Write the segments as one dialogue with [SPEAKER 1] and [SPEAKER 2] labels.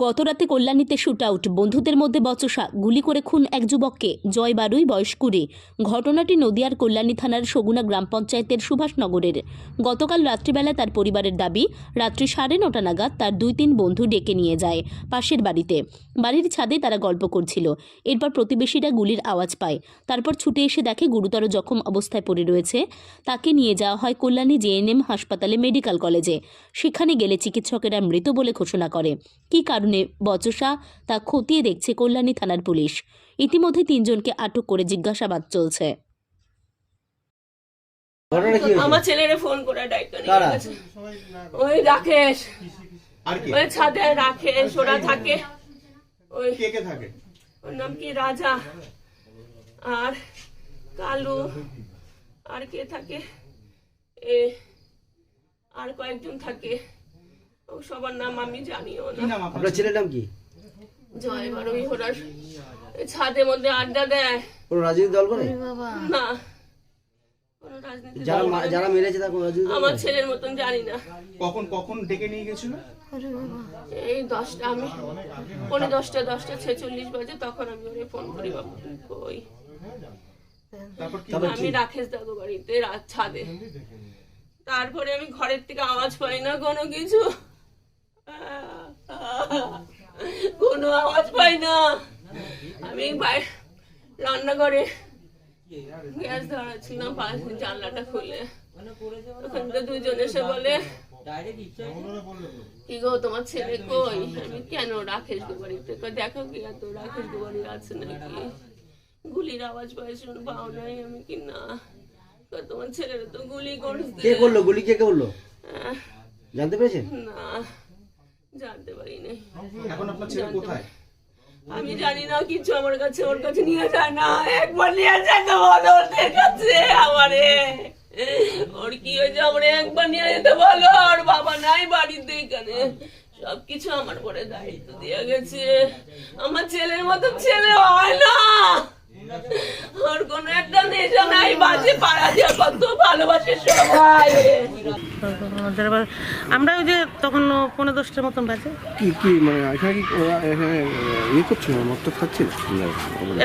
[SPEAKER 1] গতরাতে কল্যাণীতে shoot out বন্ধুদের মধ্যে বচসা। গুলি করে খুন এক যুবককে। জয় বারুই বয়স কুড়ি। ঘটনাটি নদিয়ার কল্যাণী থানার সগুনা গ্রাম পঞ্চায়েতের সুভাষনগরের। গতকাল রাত্রিবেলা তার পরিবারের দাবি, রাত্রি সাড়ে নটা নাগাদ তার দুই তিন বন্ধু ডেকে নিয়ে যায় পাশের বাড়িতে। বাড়ির ছাদে তারা গল্প করছিল। এরপর প্রতিবেশীরা গুলির আওয়াজ পায়। তারপর ছুটে এসে দেখে গুরুতর জখম অবস্থায় পড়ে রয়েছে। তাকে নিয়ে যাওয়া হয় কল্যাণী জেএনএম হাসপাতালে মেডিকেল কলেজে। সেখানে গেলে চিকিৎসকেরা মৃত বলে ঘোষণা করে। কী কারণে বচসা তা খতিয়ে দেখছে কল্যাণী থানার পুলিশ। ইতিমধ্যে তিনজনকে আটক করে জিজ্ঞাসাবাদ চলছে।
[SPEAKER 2] আমার ছেলেরে ফোন করে ওই রাকেশ। ওই ছাদে রাকেশ ওরা থাকে। ওই
[SPEAKER 3] কে কে থাকে?
[SPEAKER 2] ওর নাম কি? রাজা। আর কালু। আর কে থাকে? এ আর কয়েকজন থাকে। ও সবার নাম আমি জানিও না।
[SPEAKER 3] আপনার?
[SPEAKER 4] ছেলের নাম কি?
[SPEAKER 2] জয় বারবি ওরা ছাদের মধ্যে আড্ডা দেয়।
[SPEAKER 4] কোনো রাজনীতি দল করে?
[SPEAKER 2] না।
[SPEAKER 4] যারা
[SPEAKER 2] দল
[SPEAKER 4] মা-
[SPEAKER 2] করে। না।
[SPEAKER 4] যারা মেরেছে তার রাজনীতি
[SPEAKER 2] আমার ছেলের মতন জানি না।
[SPEAKER 3] কখন কখন ডেকে নিয়ে গেছিল?
[SPEAKER 2] এই দশটা আমি পনেরো দশটা দশটা ছেচল্লিশ বাজে তখন আমি ওরে ফোন করি বাবু তুই কই?
[SPEAKER 3] তারপর কি?
[SPEAKER 4] তারপর
[SPEAKER 2] আমি রাকেশ দাদু বাড়িতে রাত ছাদে। তারপরে আমি ঘরের থেকে আওয়াজ পাই না কোনো কিছু। কোনো আওয়াজ পাই না। আমি বাই- রান্নাঘরে গ্যাস ধরাচ্ছিলাম পাশ জানলাটা খুলে। থেকে দুজন এসে বলে কি গো তোমার ছেলে কই? আমি কেন রাকেশ গো বাড়িতে দেখো কি এত রাকেশ বাড়ি আছে নাকি? গুলির আওয়াজ পাই শুনে পাও নাই আমি কি না? তোমার ছেলের তো গুলি করছে।
[SPEAKER 4] কে করল? গুলি কে করল? জানতে পেরেছেন?
[SPEAKER 2] না। জানতে পারিনি।
[SPEAKER 3] এখন আপনার ছেলে কোথায়?
[SPEAKER 2] আমি জানি না কিছু আমার কাছে ওর কাছে নিয়ে যায় না। একবার নিয়ে যায় তো বলো ওদের কাছে আমারে। ওর কি হয়েছে আমার একবার নিয়ে যেতে বলো। ওর বাবা নাই বাড়িতে এখানে। সবকিছু আমার পরে দায়িত্ব দিয়ে গেছে। আমার ছেলের মতো ছেলে হয় না। ওর কোনো একটা নেশা নাই বাজে পাড়া দিয়ে কত ভালোবাসে সবাই
[SPEAKER 5] আমরা ওই যে তখন পনেরো দশটার মতন বাজে।
[SPEAKER 6] কি কি মানে এখানে কি এখানে ইয়ে করছিল মত্ত খাচ্ছিল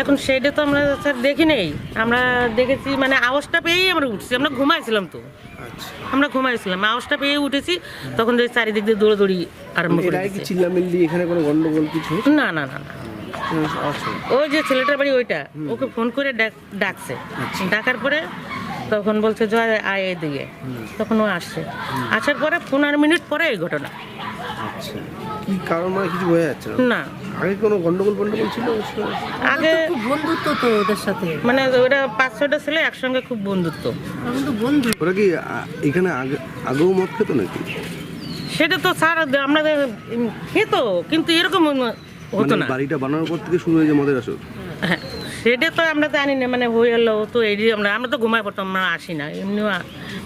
[SPEAKER 5] এখন সেইটা তো আমরা স্যার দেখি নেই। আমরা দেখেছি মানে আওয়াজটা পেয়েই আমরা উঠছি। আমরা ঘুমাইছিলাম তো।
[SPEAKER 6] আচ্ছা।
[SPEAKER 5] আমরা ঘুমাইছিলাম আওয়াজটা পেয়ে উঠেছি। তখন চারিদিক দিয়ে দৌড়াদৌড়ি আরম্ভ করে।
[SPEAKER 6] চিল্লামিল্লি এখানে কোনো গন্ডগোল কিছু
[SPEAKER 5] না না না না। ওই যে ছেলেটার বাড়ি ওইটা ওকে ফোন করে ডাক- ডাকছে। ডাকার পরে তখন বলছে জয় আয় এদিকে। তখন ও আসছে। আসার পরে পনেরো মিনিট পরে এই ঘটনা।
[SPEAKER 6] আচ্ছা। কি কারণ মানে কিছু বোঝা যাচ্ছে না? আগে কোনো গন্ডগোল গন্ডগোল ছিল?
[SPEAKER 5] আগে
[SPEAKER 7] বন্ধুত্ব তো ওদের সাথে।
[SPEAKER 5] মানে ওরা পাঁচ ছটা ছেলে একসঙ্গে খুব বন্ধুত্ব।
[SPEAKER 7] আমি বন্ধু।
[SPEAKER 6] ওরা কি এখানে আগে আগেও মদ খেত নাকি?
[SPEAKER 5] সেটা তো স্যার আমরা খেতো কিন্তু এরকম হতো
[SPEAKER 6] মানে
[SPEAKER 5] না।
[SPEAKER 6] বাড়িটা বানানোর পর থেকে শুরু হয়েছে মদের আসর।
[SPEAKER 5] হ্যাঁ সেটা তো আমরা জানি না মানে হয়ে গেলো তো এই যে আমরা আমরা তো ঘুমাই পড়তাম আমরা আসি না এমনিও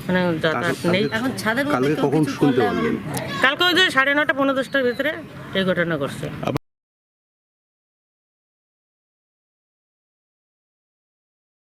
[SPEAKER 5] মানে যাতায়াত নেই।
[SPEAKER 7] এখন ছাদের
[SPEAKER 6] কালকে কখন শুনতে পারলেন
[SPEAKER 5] কালকে ওই যে সাড়ে নটা পনেরো দশটার ভিতরে এই ঘটনা ঘটছে।